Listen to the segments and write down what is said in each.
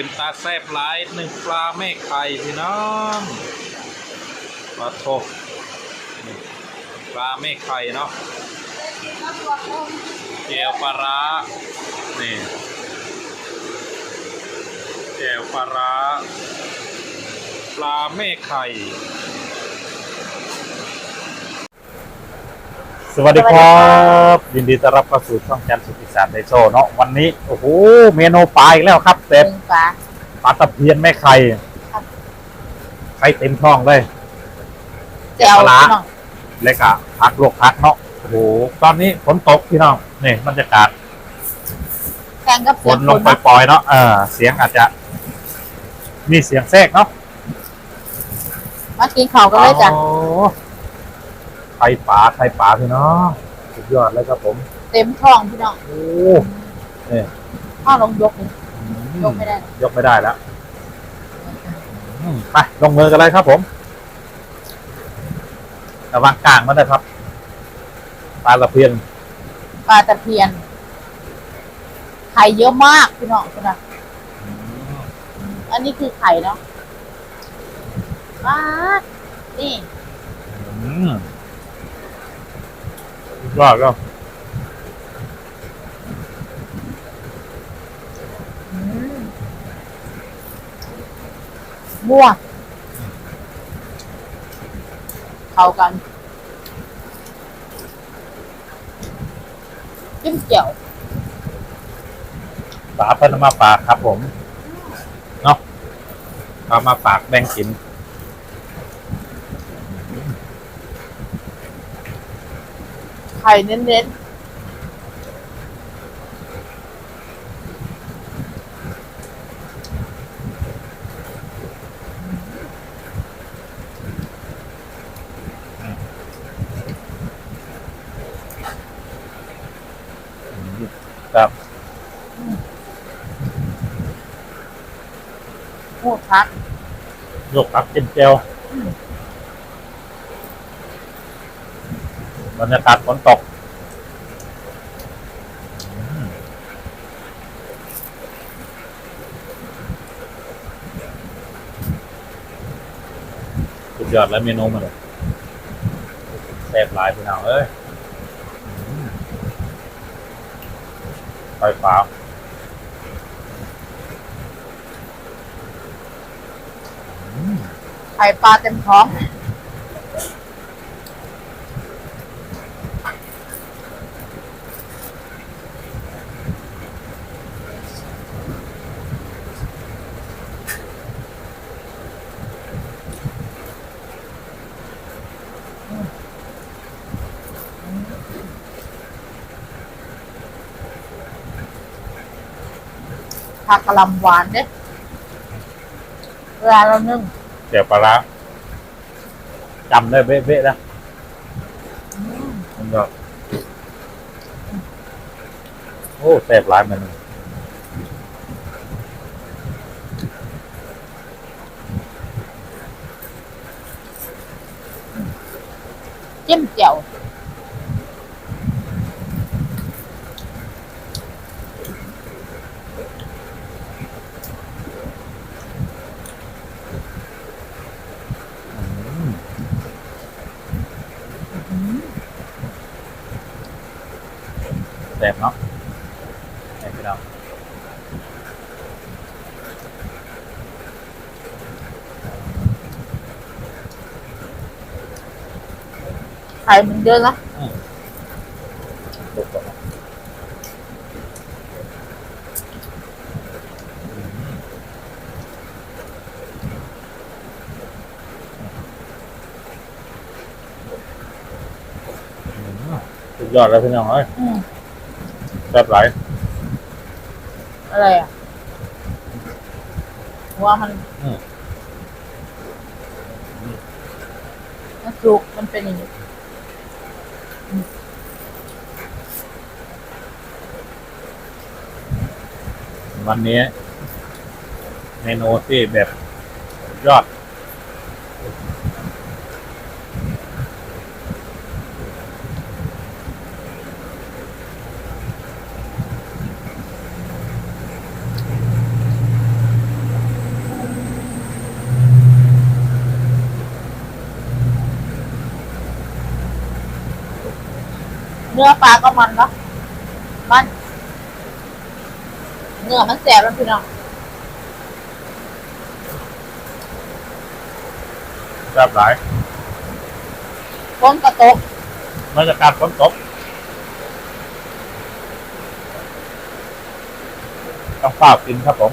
เป็นตาแซบหลายหนึ่งปลาแม่ไข่พี่น้องปลาทนี่ปลาแม่ไข่เนาะแจวปลาร้านี่แจวปลาร้าปลาแม่ไข่สวัสดีครับ ยินดีต้อนรับเข้าสู่ช่องจันทร์สุขอีสานไดโซเนาะวันนี้ โอ้โหเมนูปลาอีกแล้วครับหเต็ มนึ่งปลาปลาตะเพียนแม่ไข่ครับไข่เต็มท้องเลยแจ่วปลาร้าพี่น้องเล็กอะพักลวกพักเนาะโอ้โหตอนนี้ฝนตกพี่น้องนี่บรรยากาศแข่งกับฝเสียนงลฝงนปล่อยๆเนาะเออเสียงอาจจะ มีเสียงแทรกเนาะมากินข้าวกันเลยจ้ะโอ้ไข่ปลาไข่ปลาพี่น้องสุดยอดเลยครับผมเต็มท้องพี่น้องโอ้ ข้าวลงยกนี่ย กไม่ได้ ยกไม่ได้แล้วอืมไปลงมือกันเลยครับผมระวังกลางมันนะครับปลาตะเพียนปลาตะเพียนไข่เยอะมากพี่น้องคุณนะอันนี้คือไข่เนาะปลานี่อืมสุดยอดแล้ว มั่วเข้ากันจิ้มเจียวปลาเพิ่นเอามาฝากครับผมเนาะเอามาฝากแบ่งกิน ไข่เน้น ครับๆพูดพักยกพักกินเจลบรรยากาศฝนตกอืมสุดยอดแล้วเมนูมันแซ่บหลายพี่น้องเอ้ยอืม ไฟฟ้าไข่ปลาเต็มท้อง ผักกะหล่ำหวานเด้เวลาเรานึ่งเดี๋ยวปลาร้าจำได้เบ๊ะๆนะมันก็โอ้แซ่บหลายมันจิ้มแจ่ว แซ่บเนาะไอ้พี่น้องไข่มันเยอะนะสุดยอดอืมสุดยอดแล้วพี่น้องเอ้ยอืม แซ่บหลายอะไรอะหัวมันอืมมันสุกมันเป็นอย่างนี้วันนี้ เมนูที่แบบสุดยอด นื้อปลาก็มันเนาะมันเนื้อมันแสบแล้วพี่น้องแซ่บหลายก้นกระตกมาจากการฝนตกต้องฝ้ากินครับผม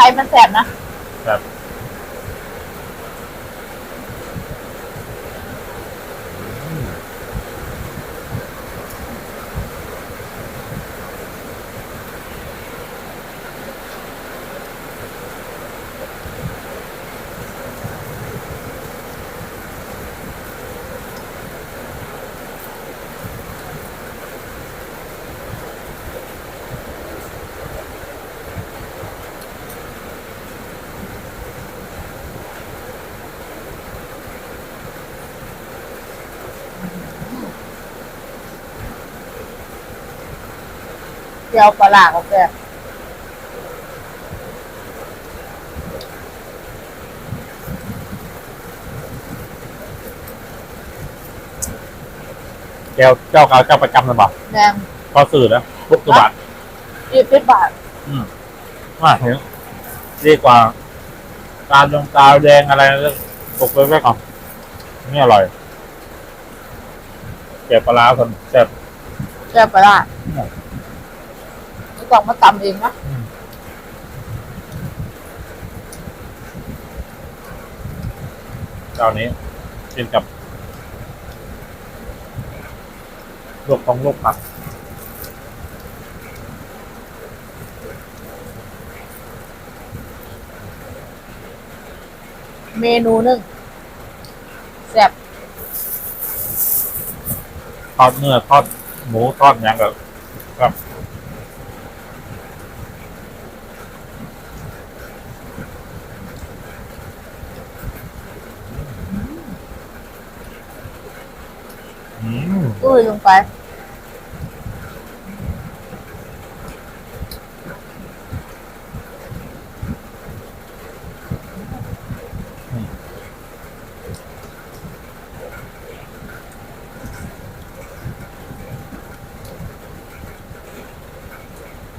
ไทยมันแสบนะครับ จียวปลาร้าก็แสบแก้วเจ้าเก่าเจ้าประจำเลยบอกแดงพอสื่อแล้วบุกกระบาดยี่สิบบาทอืมาถึงดีกว่าตาลงตาแดงอะไรเรื่องปกไว้ไว้ก่อนนี่อร่อยเก็บปลาร้าคนแซ่บเจียวปลาร้า อืมไม่ต้องมาตำเองนะเจ้านี้กินกับลวกของลวกผักเมนูหนึ่งแสบทอดเนื้อทอดหมูทอดอย่างกับครับ มอุ้ยลงไป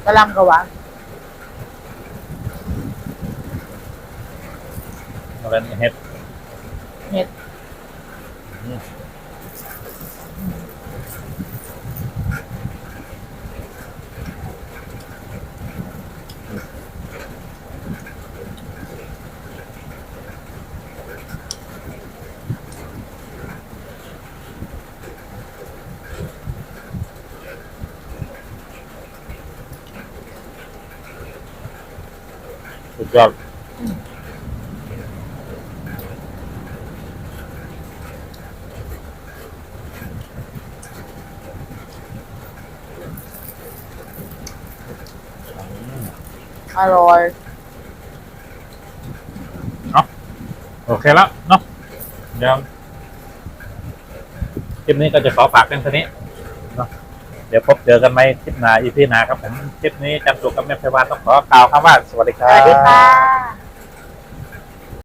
กระหลำกระหวาน อะไรนี่เห็ด เห็ด สุดยอดอร่อย โอเคแล้วเนาะเดี๋ยวคลิปนี้ก็จะขอฝากเพียงเท่านี้เนาะ เดี๋ยวพบเจอกันไหมคลิปหน้าอีพีหน้าครับผมคลิปนี้จันทร์สุกกับแม่ไพวันต้องขอกล่าวคำว่าสวัสดีคสรับวัสดีค่ะ